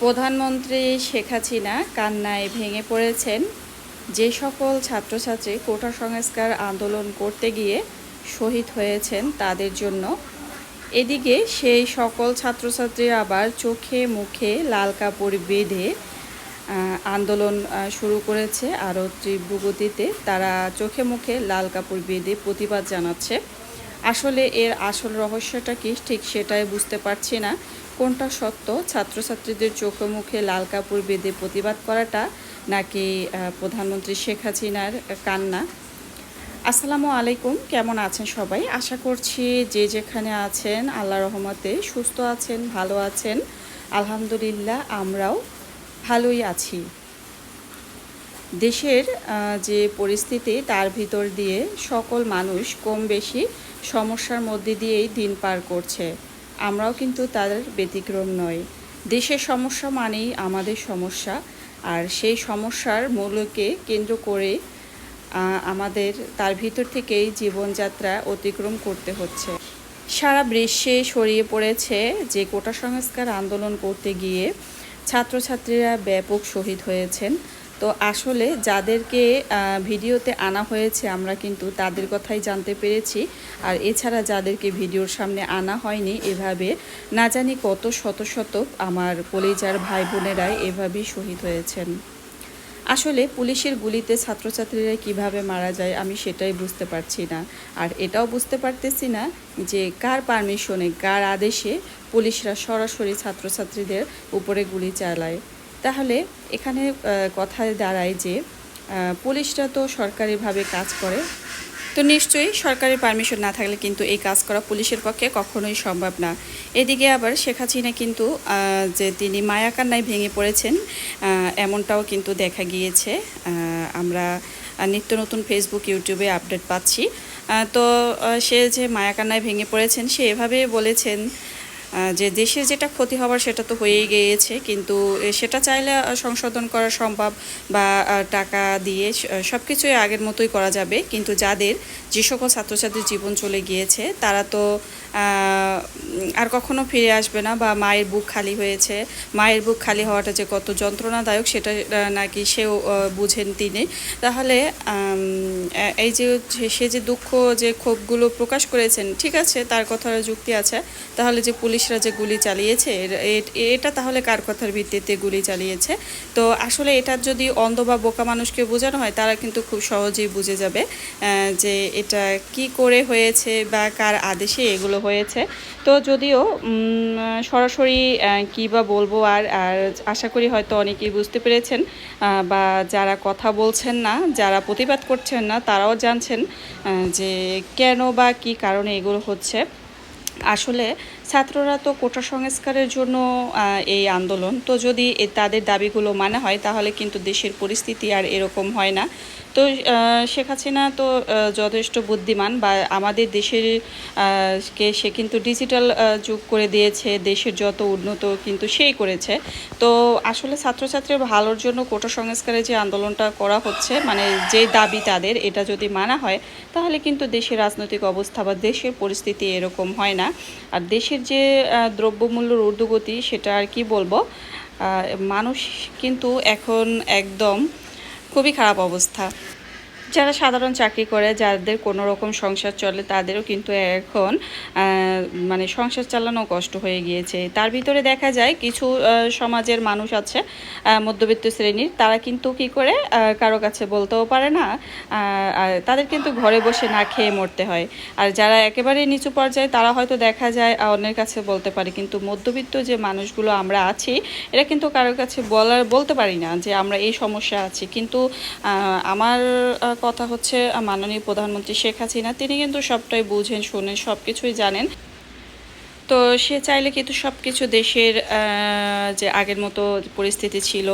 প্রধানমন্ত্রী শেখ হাসিনা কান্নায় ভেঙে পড়েছেন। যে সকল ছাত্রছাত্রী কোটা সংস্কার আন্দোলন করতে গিয়ে শহীদ হয়েছেন তাদের জন্য। এদিকে সেই সকল ছাত্রছাত্রী আবার চোখে মুখে লাল কাপড় বেঁধে আন্দোলন শুরু করেছে আরও তীব্র গতিতে তারা চোখে মুখে লাল কাপড় বেঁধে প্রতিবাদ জানাচ্ছে। আসলে এর আসল রহস্যটা কি? ঠিক সেটাই বুঝতে পারছি না। কোনটা সত্য? ছাত্রছাত্রীদের চোখে মুখে লাল কাপড় বেঁধে প্রতিবাদ করাটা নাকি প্রধানমন্ত্রী শেখ হাসিনার কান্না? আসসালামু আলাইকুম, কেমন আছেন সবাই? আশা করছি যে যেখানে আছেন, আল্লাহ রহমতে সুস্থ আছেন, ভালো আছেন। আলহামদুলিল্লাহ, আমরাও ভালোই আছি। দেশের যে পরিস্থিতি, তার ভিতর দিয়ে সকল মানুষ কম বেশি সমস্যার মধ্যে দিয়েই দিন পার করছে। আমরাও কিন্তু তাদের ব্যতিক্রম নয় দেশের সমস্যা মানেই আমাদের সমস্যা, আর সেই সমস্যার মূলকে কেন্দ্র করে আমাদের তার ভিতর থেকেই জীবনযাত্রা অতিক্রম করতে হচ্ছে। সারা বিশ্বে ছড়িয়ে পড়েছে যে কোটা সংস্কার আন্দোলন করতে গিয়ে ছাত্রছাত্রীরা ব্যাপক শহীদ হয়েছেন। তো আসলে যাদেরকে ভিডিওতে আনা হয়েছে আমরা কিন্তু তাদের কথাই জানতে পেরেছি। আর এছাড়া যাদেরকে ভিডিওর সামনে আনা হয়নি এভাবে, না জানি কত শত শত আমার কলেজার ভাই বোনেরাই এভাবেই শহীদ হয়েছেন। আসলে পুলিশের গুলিতে ছাত্রছাত্রীরা কীভাবে মারা যায় আমি সেটাই বুঝতে পারছি না। আর এটাও বুঝতে পারতেছি না যে কার পারমিশনে, কার আদেশে পুলিশরা সরাসরি ছাত্রছাত্রীদের উপরে গুলি চালায়। তাহলে এখানে কথায় দাঁড়ায় যে পুলিশরা তো সরকারিভাবে কাজ করে। তো নিশ্চয়ই সরকারি পারমিশন না থাকলে কিন্তু এই কাজ করা পুলিশের পক্ষে কখনোই সম্ভব না। এদিকে আবার শেখ হাসিনা কিন্তু যে তিনি মায়াকান্নায় ভেঙে পড়েছেন এমনটাও কিন্তু দেখা গিয়েছে। আমরা নিত্য নতুন ফেসবুক ইউটিউবে আপডেট পাচ্ছি। তো সে যে মায়াকান্নায় ভেঙে পড়েছেন, সে এভাবে বলেছেন যে দেশের যেটা ক্ষতি হবার সেটা তো হয়েই গিয়েছে, কিন্তু সেটা চাইলে সংশোধন করা সম্ভব বা টাকা দিয়ে সব কিছুই আগের মতোই করা যাবে, কিন্তু যাদের যে সকল ছাত্রছাত্রীর জীবন চলে গিয়েছে, তারা তো আর কখনো ফিরে আসবে না বা মায়ের বুক খালি হয়েছে। মায়ের বুক খালি হওয়াটা যে কত যন্ত্রণাদায়ক সেটা নাকি সেও বুঝেন তিনি। তাহলে এই যে সে যে দুঃখ, যে ক্ষোভগুলো প্রকাশ করেছেন, ঠিক আছে, তার কথার যুক্তি আছে, তাহলে যে পুলিশরা যে গুলি চালিয়েছে এটা তাহলে কার কথার ভিত্তিতে গুলি চালিয়েছে? তো আসলে এটার যদি অন্ধ বা বোকা মানুষকে বোঝানো হয়, তারা কিন্তু খুব সহজেই বুঝে যাবে যে এটা কি করে হয়েছে বা কার আদেশে এগুলো হয়েছে। তো যদিও সরাসরি কি বা বলব আর আর আশা করি হয়তো অনেকেই বুঝতে পেরেছেন বা যারা কথা বলছেন না, যারা প্রতিবাদ করছেন না, তারাও জানছেন যে কেন বা কি কারণে এগুলো হচ্ছে। আসলে ছাত্ররা তো কোটা সংস্কারের জন্য এই আন্দোলন। তো যদি তাদের দাবিগুলো মানা হয়, তাহলে কিন্তু দেশের পরিস্থিতি আর এরকম হয় না। তো শেখ হাসিনা তো যথেষ্ট বুদ্ধিমান বা আমাদের দেশের কে সে কিন্তু ডিজিটাল যুগ করে দিয়েছে, দেশের যত উন্নত কিন্তু সেই করেছে। তো আসলে ছাত্রছাত্রীর ভালোর জন্য কোটা সংস্কারের যে আন্দোলনটা করা হচ্ছে মানে যে দাবি তাদের, এটা যদি মানা হয়, তাহলে কিন্তু দেশের রাজনৈতিক অবস্থা বা দেশের পরিস্থিতি এরকম হয় না। আর দেশের যে আহ, দ্রব্যমূল্যর ঊর্ধ্বগতি সেটা আর কি বলব? মানুষ কিন্তু এখন একদম খুবই খারাপ অবস্থা। যারা সাধারণ চাকরি করে, যাদের কোনো রকম সংসার চলে, তাদেরও কিন্তু এখন মানে সংসার চালানো কষ্ট হয়ে গিয়েছে। তার ভিতরে দেখা যায় কিছু সমাজের মানুষ আছে মধ্যবিত্ত শ্রেণির, তারা কিন্তু কি করে কারও কাছে বলতেও পারে না তাদের কিন্তু ঘরে বসে না খেয়ে মরতে হয়। আর যারা একেবারে নিচু পর্যায়ে, তারা হয়তো দেখা যায় অন্যের কাছে বলতে পারে। কিন্তু মধ্যবিত্ত যে মানুষগুলো আমরা আছি, এরা কিন্তু কারোর কাছে বলার, বলতে পারি না যে আমরা এই সমস্যা আছি। কিন্তু আমার কথা হচ্ছে মাননীয় প্রধানমন্ত্রী শেখ হাসিনা, তিনি কিন্তু সবটাই বুঝেন, শোনেন সব কিছুই জানেন। তো সে চাইলে কিন্তু সব কিছু দেশের যে আগের মতো পরিস্থিতি ছিল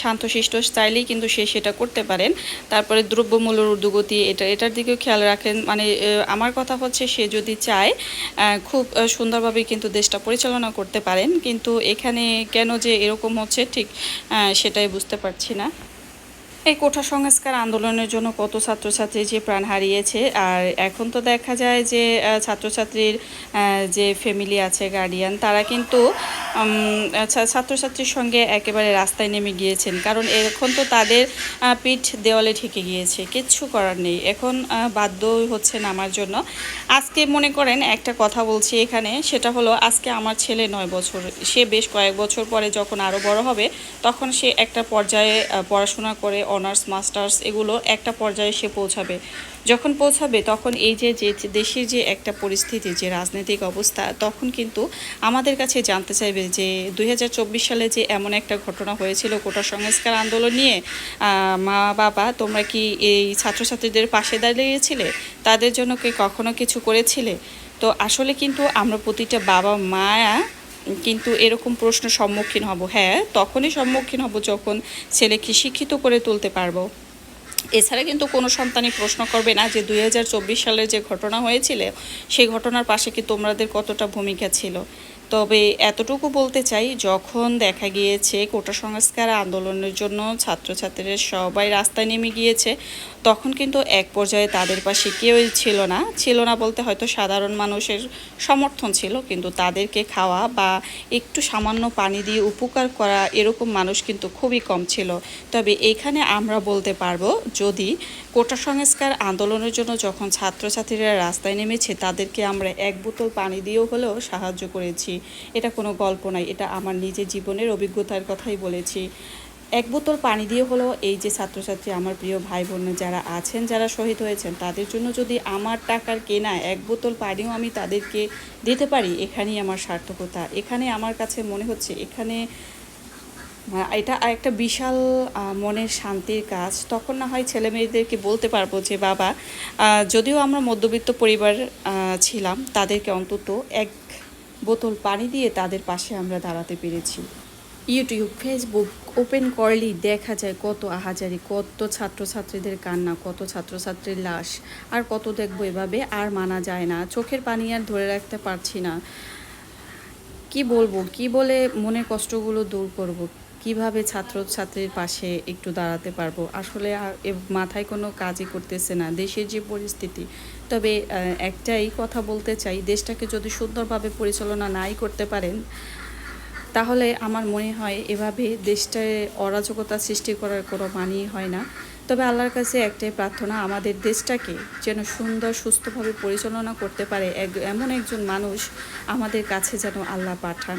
শান্তশিষ্ট চাইলেই কিন্তু সে সেটা করতে পারেন। তারপরে দ্রব্যমূল্যের ঊর্ধ্বগতি, এটা, এটার দিকেও খেয়াল রাখেন। মানে আমার কথা হচ্ছে সে যদি চায় খুব সুন্দরভাবে কিন্তু দেশটা পরিচালনা করতে পারেন। কিন্তু এখানে কেন যে এরকম হচ্ছে, ঠিক সেটাই বুঝতে পারছি না। এই কোঠা সংস্কার আন্দোলনের জন্য কত ছাত্রছাত্রী যে প্রাণ হারিয়েছে আর এখন তো দেখা যায় যে ছাত্রছাত্রীর যে ফ্যামিলি আছে গার্ডিয়ান তারা কিন্তু উম, ছা- ছাত্রছাত্রীর সঙ্গে একেবারে রাস্তায় নেমে গিয়েছেন। কারণ এখন তো তাদের পিঠ দেওয়ালে ঠেকে গিয়েছে কিচ্ছু করার নেই। এখন বাধ্য হচ্ছে নামার জন্য। আজকে মনে করেন একটা কথা বলছি এখানে সেটা হলো আজকে আমার ছেলে নয় বছর। সে বেশ কয়েক বছর পরে যখন আরও বড় হবে তখন সে একটা পর্যায়ে পড়াশোনা করে অনার্স, মাস্টার্স এগুলো একটা পর্যায়ে সে পৌঁছাবে। যখন পৌঁছাবে তখন এই যে যে দেশের যে একটা পরিস্থিতি, যে রাজনৈতিক অবস্থা, তখন কিন্তু আমাদের কাছে জানতে চাইবে যে, দুই হাজার চব্বিশ সালে যে এমন একটা ঘটনা হয়েছিল কোটা সংস্কার আন্দোলন নিয়ে মা, বাবা তোমরা কি এই ছাত্রছাত্রীদের পাশে দাঁড়িয়েছিলে? তাদের জন্য কি কখনো কিছু করেছিলে? তো আসলে কিন্তু আমরা প্রতিটা বাবা মায়া কিন্তু এরকম প্রশ্ন সম্মুখীন হব। হ্যাঁ তখনই সম্মুখীন হব যখন ছেলেকে শিক্ষিত করে তুলতে পারব। এছাড়া কিন্তু কোনো সন্তানই প্রশ্ন করবে না যে, দুই সালের যে ঘটনা হয়েছিল, সেই ঘটনার পাশে কি তোমাদের কতটা ভূমিকা ছিল? তবে এতটুকু বলতে চাই, যখন দেখা গিয়েছে কোটা সংস্কার আন্দোলনের জন্য ছাত্রছাত্রীরা সবাই রাস্তায় নেমে গিয়েছে, তখন কিন্তু এক পর্যায়ে তাদের পাশে কেউই ছিল না। ছিল না বলতে হয়তো সাধারণ মানুষের সমর্থন ছিল, কিন্তু তাদেরকে খাওয়া বা একটু সামান্য পানি দিয়ে উপকার করা এরকম মানুষ কিন্তু খুবই কম ছিল। তবে এখানে আমরা বলতে পারব, যদি কোটা সংস্কার আন্দোলনের জন্য যখন ছাত্রছাত্রীরা রাস্তায় নেমেছে, তাদেরকে আমরা এক বোতল পানি দিয়েও হলেও সাহায্য করেছি। এটা কোনো গল্প নয়, এটা আমার নিজের জীবনের অভিজ্ঞতার কথাই বলেছি। এক বোতল পানি দিয়ে হলো এই যে ছাত্রছাত্রী, আমার প্রিয় ভাই বোন যারা আছেন, যারা শহীদ হয়েছেন, তাদের জন্য যদি আমার টাকার কেনা এক বোতল পানিও আমি তাদেরকে দিতে পারি, এখানেই আমার সার্থকতা। এখানে আমার কাছে মনে হচ্ছে, এখানে এটা একটা বিশাল মনের শান্তির কাজ। তখন না হয় ছেলে মেয়েদেরকে বলতে পারব যে, বাবা যদিও আমরা মধ্যবিত্ত পরিবার ছিলাম, তাদেরকে অন্তত এক বোতল পানি দিয়ে তাদের পাশে আমরা দাঁড়াতে পেরেছি। ইউটিউব ফেসবুক ওপেন করলেই দেখা যায় কত আহাজারি, কত ছাত্রছাত্রীদের কান্না, কত ছাত্রছাত্রীর লাশ। আর কত দেখব এভাবে আর মানা যায় না। চোখের পানি আর ধরে রাখতে পারছি না। কি বলব, কি বলে মনের কষ্টগুলো দূর করব? কীভাবে ছাত্রছাত্রীর পাশে একটু দাঁড়াতে পারব? আসলে মাথায় কোনো কাজই করতেছে না। দেশের যে পরিস্থিতি তবে একটাই কথা বলতে চাই, দেশটাকে যদি সুন্দরভাবে পরিচালনা নাই করতে পারেন, তাহলে আমার মনে হয় এভাবে দেশটায় অরাজকতা সৃষ্টি করার কোনো মানেই হয় না। তবে আল্লাহর কাছে একটাই প্রার্থনা, আমাদের দেশটাকে যেন সুন্দর, সুস্থভাবে পরিচালনা করতে পারে এক, এমন একজন মানুষ আমাদের কাছে যেন আল্লাহ পাঠান।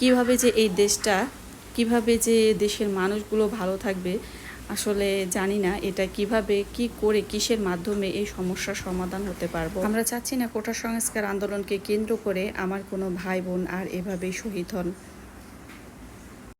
কীভাবে যে এই দেশটা, কীভাবে যে দেশের মানুষগুলো ভালো থাকবে আসলে জানি না এটা কীভাবে, কি করে, কিসের মাধ্যমে এই সমস্যার সমাধান হতে পারব। আমরা চাচ্ছি না কোটা সংস্কার আন্দোলনকে কেন্দ্র করে আমার কোনো ভাই বোন আর এভাবেই শহীদ হন।